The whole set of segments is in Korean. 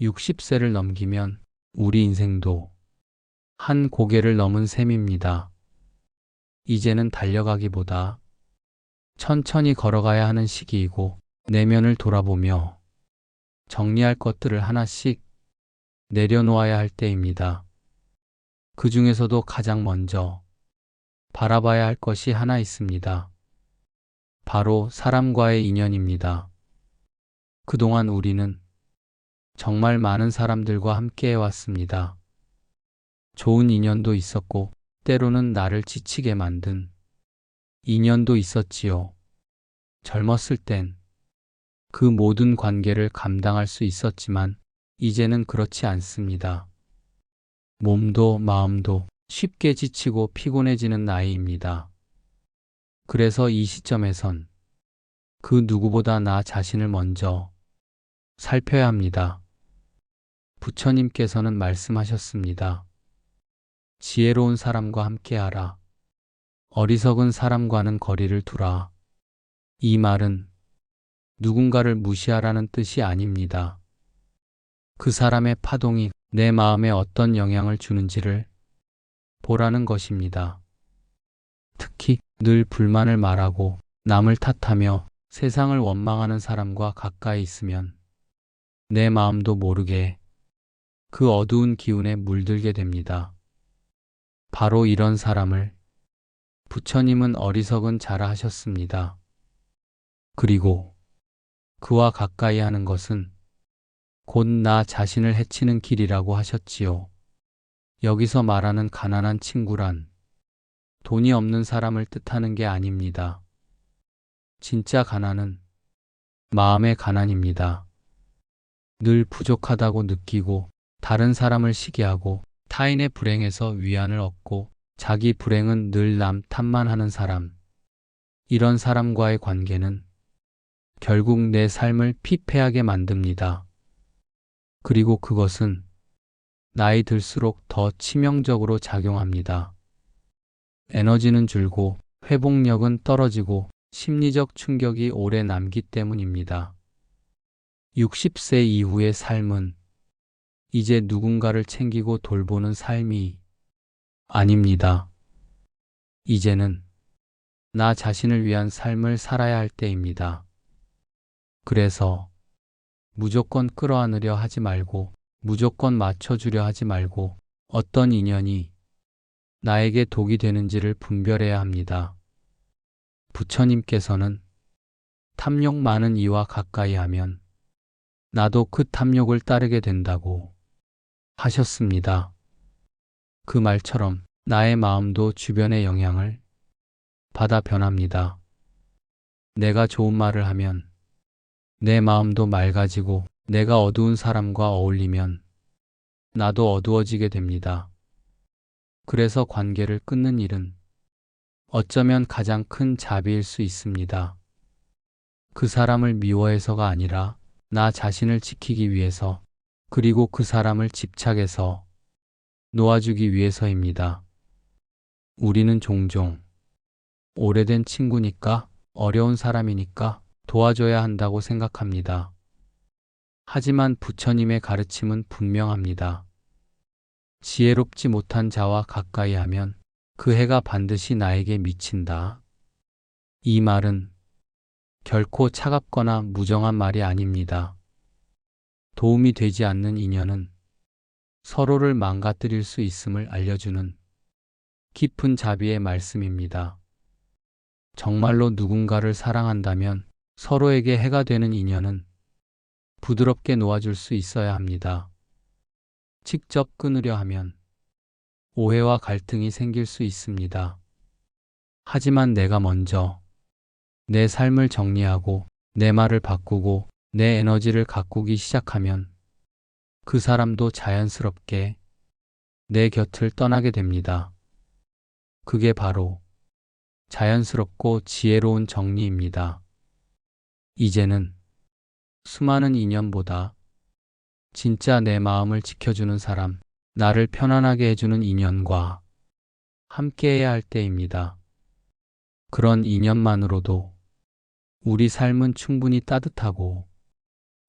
60세를 넘기면 우리 인생도 한 고개를 넘은 셈입니다. 이제는 달려가기보다 천천히 걸어가야 하는 시기이고 내면을 돌아보며 정리할 것들을 하나씩 내려놓아야 할 때입니다. 그 중에서도 가장 먼저 바라봐야 할 것이 하나 있습니다. 바로 사람과의 인연입니다. 그동안 우리는 정말 많은 사람들과 함께 해왔습니다. 좋은 인연도 있었고, 때로는 나를 지치게 만든 인연도 있었지요. 젊었을 땐 그 모든 관계를 감당할 수 있었지만, 이제는 그렇지 않습니다. 몸도 마음도 쉽게 지치고 피곤해지는 나이입니다. 그래서 이 시점에선 그 누구보다 나 자신을 먼저 살펴야 합니다. 부처님께서는 말씀하셨습니다. 지혜로운 사람과 함께하라. 어리석은 사람과는 거리를 두라. 이 말은 누군가를 무시하라는 뜻이 아닙니다. 그 사람의 파동이 내 마음에 어떤 영향을 주는지를 보라는 것입니다. 특히 늘 불만을 말하고 남을 탓하며 세상을 원망하는 사람과 가까이 있으면 내 마음도 모르게 그 어두운 기운에 물들게 됩니다. 바로 이런 사람을 부처님은 어리석은 자라 하셨습니다. 그리고 그와 가까이 하는 것은 곧 나 자신을 해치는 길이라고 하셨지요. 여기서 말하는 가난한 친구란 돈이 없는 사람을 뜻하는 게 아닙니다. 진짜 가난은 마음의 가난입니다. 늘 부족하다고 느끼고 다른 사람을 시기하고 타인의 불행에서 위안을 얻고 자기 불행은 늘 남 탓만 하는 사람. 이런 사람과의 관계는 결국 내 삶을 피폐하게 만듭니다. 그리고 그것은 나이 들수록 더 치명적으로 작용합니다. 에너지는 줄고 회복력은 떨어지고 심리적 충격이 오래 남기 때문입니다. 60세 이후의 삶은 이제 누군가를 챙기고 돌보는 삶이 아닙니다. 이제는 나 자신을 위한 삶을 살아야 할 때입니다. 그래서 무조건 끌어안으려 하지 말고 무조건 맞춰주려 하지 말고 어떤 인연이 나에게 독이 되는지를 분별해야 합니다. 부처님께서는 탐욕 많은 이와 가까이 하면 나도 그 탐욕을 따르게 된다고 하셨습니다. 그 말처럼 나의 마음도 주변의 영향을 받아 변합니다. 내가 좋은 말을 하면 내 마음도 맑아지고 내가 어두운 사람과 어울리면 나도 어두워지게 됩니다. 그래서 관계를 끊는 일은 어쩌면 가장 큰 자비일 수 있습니다. 그 사람을 미워해서가 아니라 나 자신을 지키기 위해서 그리고 그 사람을 집착해서 놓아주기 위해서입니다. 우리는 종종 오래된 친구니까 어려운 사람이니까 도와줘야 한다고 생각합니다. 하지만 부처님의 가르침은 분명합니다. 지혜롭지 못한 자와 가까이 하면 그 해가 반드시 나에게 미친다. 이 말은 결코 차갑거나 무정한 말이 아닙니다. 도움이 되지 않는 인연은 서로를 망가뜨릴 수 있음을 알려주는 깊은 자비의 말씀입니다. 정말로 누군가를 사랑한다면 서로에게 해가 되는 인연은 부드럽게 놓아줄 수 있어야 합니다. 직접 끊으려 하면 오해와 갈등이 생길 수 있습니다. 하지만 내가 먼저 내 삶을 정리하고 내 말을 바꾸고 내 에너지를 가꾸기 시작하면 그 사람도 자연스럽게 내 곁을 떠나게 됩니다. 그게 바로 자연스럽고 지혜로운 정리입니다. 이제는 수많은 인연보다 진짜 내 마음을 지켜주는 사람, 나를 편안하게 해주는 인연과 함께해야 할 때입니다. 그런 인연만으로도 우리 삶은 충분히 따뜻하고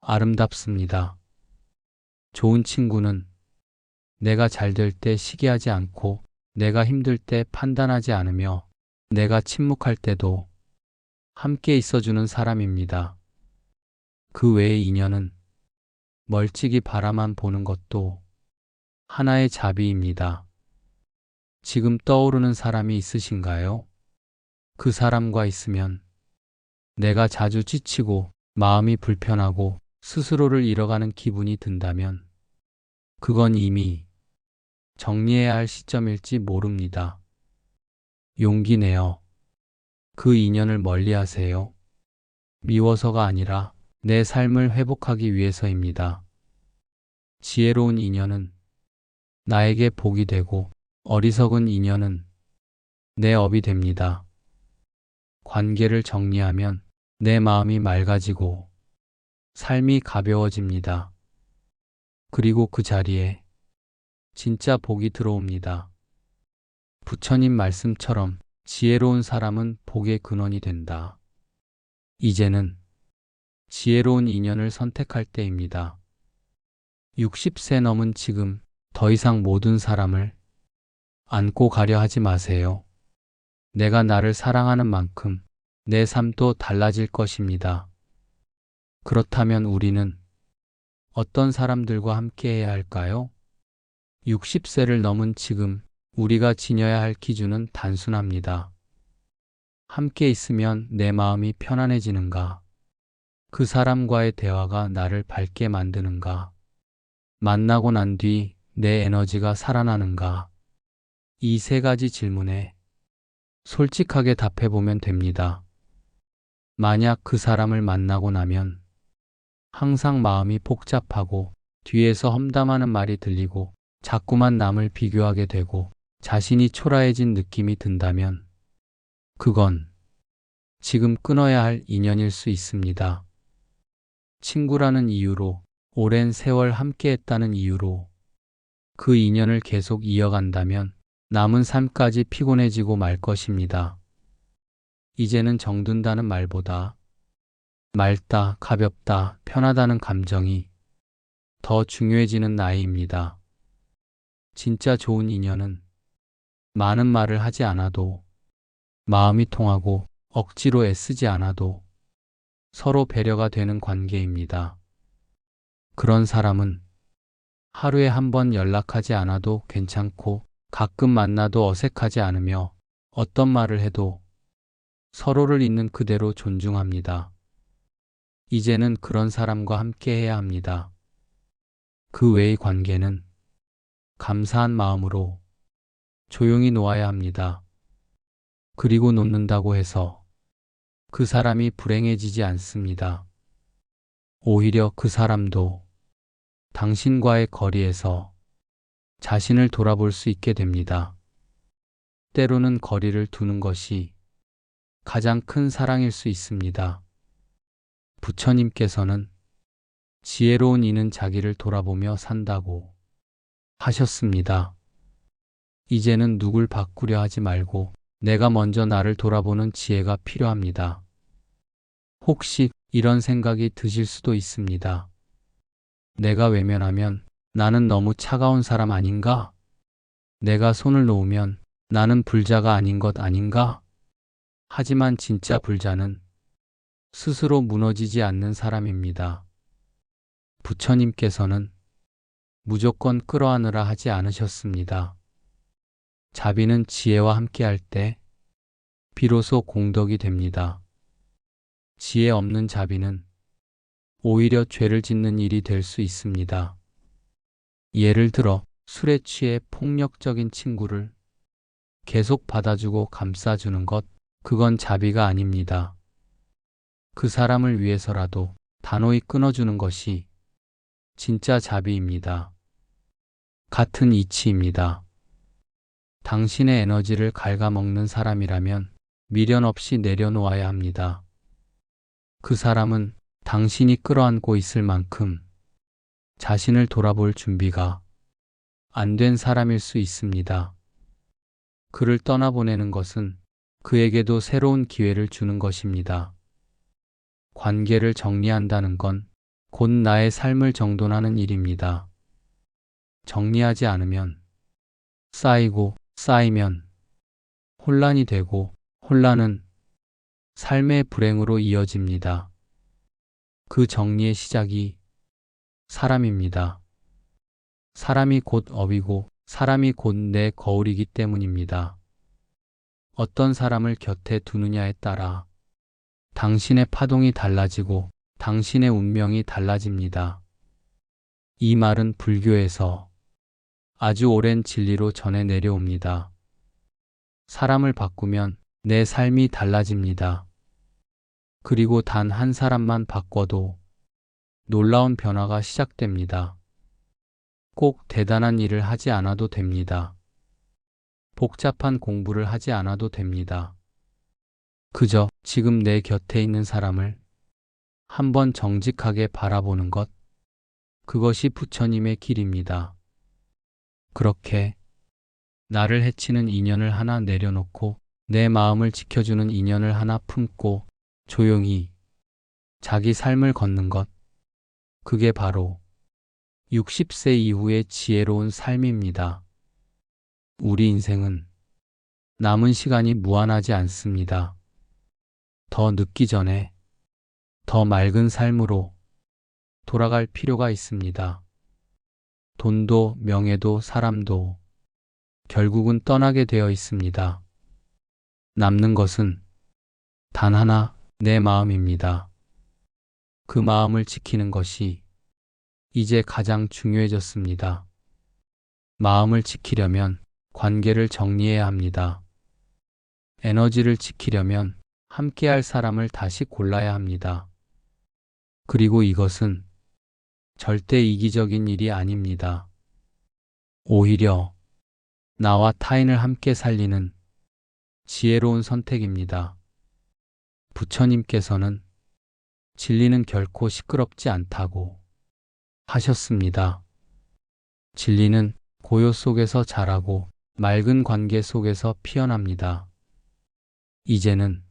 아름답습니다. 좋은 친구는 내가 잘 될 때 시기하지 않고 내가 힘들 때 판단하지 않으며 내가 침묵할 때도 함께 있어주는 사람입니다. 그 외의 인연은 멀찍이 바라만 보는 것도 하나의 자비입니다. 지금 떠오르는 사람이 있으신가요? 그 사람과 있으면 내가 자주 지치고 마음이 불편하고 스스로를 잃어가는 기분이 든다면 그건 이미 정리해야 할 시점일지 모릅니다. 용기 내어 그 인연을 멀리 하세요. 미워서가 아니라 내 삶을 회복하기 위해서입니다. 지혜로운 인연은 나에게 복이 되고 어리석은 인연은 내 업이 됩니다. 관계를 정리하면 내 마음이 맑아지고 삶이 가벼워집니다. 그리고 그 자리에 진짜 복이 들어옵니다. 부처님 말씀처럼 지혜로운 사람은 복의 근원이 된다. 이제는 지혜로운 인연을 선택할 때입니다. 60세 넘은 지금 더 이상 모든 사람을 안고 가려 하지 마세요. 내가 나를 사랑하는 만큼 내 삶도 달라질 것입니다. 그렇다면 우리는 어떤 사람들과 함께 해야 할까요? 60세를 넘은 지금 우리가 지녀야 할 기준은 단순합니다. 함께 있으면 내 마음이 편안해지는가? 그 사람과의 대화가 나를 밝게 만드는가? 만나고 난 뒤 내 에너지가 살아나는가? 이 세 가지 질문에 솔직하게 답해보면 됩니다. 만약 그 사람을 만나고 나면 항상 마음이 복잡하고 뒤에서 험담하는 말이 들리고 자꾸만 남을 비교하게 되고 자신이 초라해진 느낌이 든다면 그건 지금 끊어야 할 인연일 수 있습니다. 친구라는 이유로 오랜 세월 함께 했다는 이유로 그 인연을 계속 이어간다면 남은 삶까지 피곤해지고 말 것입니다. 이제는 정든다는 말보다 맑다, 가볍다, 편하다는 감정이 더 중요해지는 나이입니다. 진짜 좋은 인연은 많은 말을 하지 않아도 마음이 통하고 억지로 애쓰지 않아도 서로 배려가 되는 관계입니다. 그런 사람은 하루에 한 번 연락하지 않아도 괜찮고 가끔 만나도 어색하지 않으며 어떤 말을 해도 서로를 있는 그대로 존중합니다. 이제는 그런 사람과 함께 해야 합니다. 그 외의 관계는 감사한 마음으로 조용히 놓아야 합니다. 그리고 놓는다고 해서 그 사람이 불행해지지 않습니다. 오히려 그 사람도 당신과의 거리에서 자신을 돌아볼 수 있게 됩니다. 때로는 거리를 두는 것이 가장 큰 사랑일 수 있습니다. 부처님께서는 지혜로운 이는 자기를 돌아보며 산다고 하셨습니다. 이제는 누굴 바꾸려 하지 말고 내가 먼저 나를 돌아보는 지혜가 필요합니다. 혹시 이런 생각이 드실 수도 있습니다. 내가 외면하면 나는 너무 차가운 사람 아닌가? 내가 손을 놓으면 나는 불자가 아닌 것 아닌가? 하지만 진짜 불자는 스스로 무너지지 않는 사람입니다. 부처님께서는 무조건 끌어안으라 하지 않으셨습니다. 자비는 지혜와 함께할 때 비로소 공덕이 됩니다. 지혜 없는 자비는 오히려 죄를 짓는 일이 될 수 있습니다. 예를 들어 술에 취해 폭력적인 친구를 계속 받아주고 감싸주는 것, 그건 자비가 아닙니다. 그 사람을 위해서라도 단호히 끊어주는 것이 진짜 자비입니다. 같은 이치입니다. 당신의 에너지를 갉아먹는 사람이라면 미련 없이 내려놓아야 합니다. 그 사람은 당신이 끌어안고 있을 만큼 자신을 돌아볼 준비가 안 된 사람일 수 있습니다. 그를 떠나보내는 것은 그에게도 새로운 기회를 주는 것입니다. 관계를 정리한다는 건 곧 나의 삶을 정돈하는 일입니다. 정리하지 않으면 쌓이고 쌓이면 혼란이 되고 혼란은 삶의 불행으로 이어집니다. 그 정리의 시작이 사람입니다. 사람이 곧 업이고 사람이 곧 내 거울이기 때문입니다. 어떤 사람을 곁에 두느냐에 따라 당신의 파동이 달라지고 당신의 운명이 달라집니다. 이 말은 불교에서 아주 오랜 진리로 전해 내려옵니다. 사람을 바꾸면 내 삶이 달라집니다. 그리고 단 한 사람만 바꿔도 놀라운 변화가 시작됩니다. 꼭 대단한 일을 하지 않아도 됩니다. 복잡한 공부를 하지 않아도 됩니다. 그저 지금 내 곁에 있는 사람을 한번 정직하게 바라보는 것, 그것이 부처님의 길입니다. 그렇게 나를 해치는 인연을 하나 내려놓고 내 마음을 지켜주는 인연을 하나 품고 조용히 자기 삶을 걷는 것, 그게 바로 60세 이후의 지혜로운 삶입니다. 우리 인생은 남은 시간이 무한하지 않습니다. 더 늦기 전에 더 맑은 삶으로 돌아갈 필요가 있습니다. 돈도 명예도 사람도 결국은 떠나게 되어 있습니다. 남는 것은 단 하나 내 마음입니다. 그 마음을 지키는 것이 이제 가장 중요해졌습니다. 마음을 지키려면 관계를 정리해야 합니다. 에너지를 지키려면 함께할 사람을 다시 골라야 합니다. 그리고 이것은 절대 이기적인 일이 아닙니다. 오히려 나와 타인을 함께 살리는 지혜로운 선택입니다. 부처님께서는 진리는 결코 시끄럽지 않다고 하셨습니다. 진리는 고요 속에서 자라고 맑은 관계 속에서 피어납니다. 이제는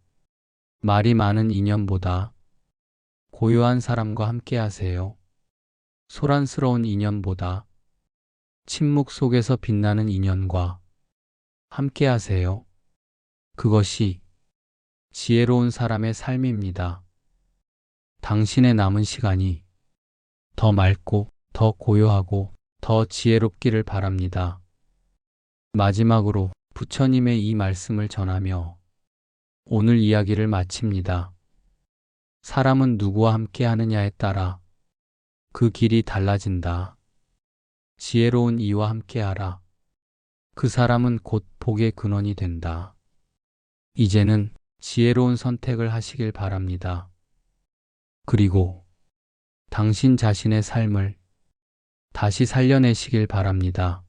말이 많은 인연보다 고요한 사람과 함께 하세요. 소란스러운 인연보다 침묵 속에서 빛나는 인연과 함께 하세요. 그것이 지혜로운 사람의 삶입니다. 당신의 남은 시간이 더 맑고 더 고요하고 더 지혜롭기를 바랍니다. 마지막으로 부처님의 이 말씀을 전하며 오늘 이야기를 마칩니다. 사람은 누구와 함께 하느냐에 따라 그 길이 달라진다. 지혜로운 이와 함께 하라. 그 사람은 곧 복의 근원이 된다. 이제는 지혜로운 선택을 하시길 바랍니다. 그리고 당신 자신의 삶을 다시 살려내시길 바랍니다.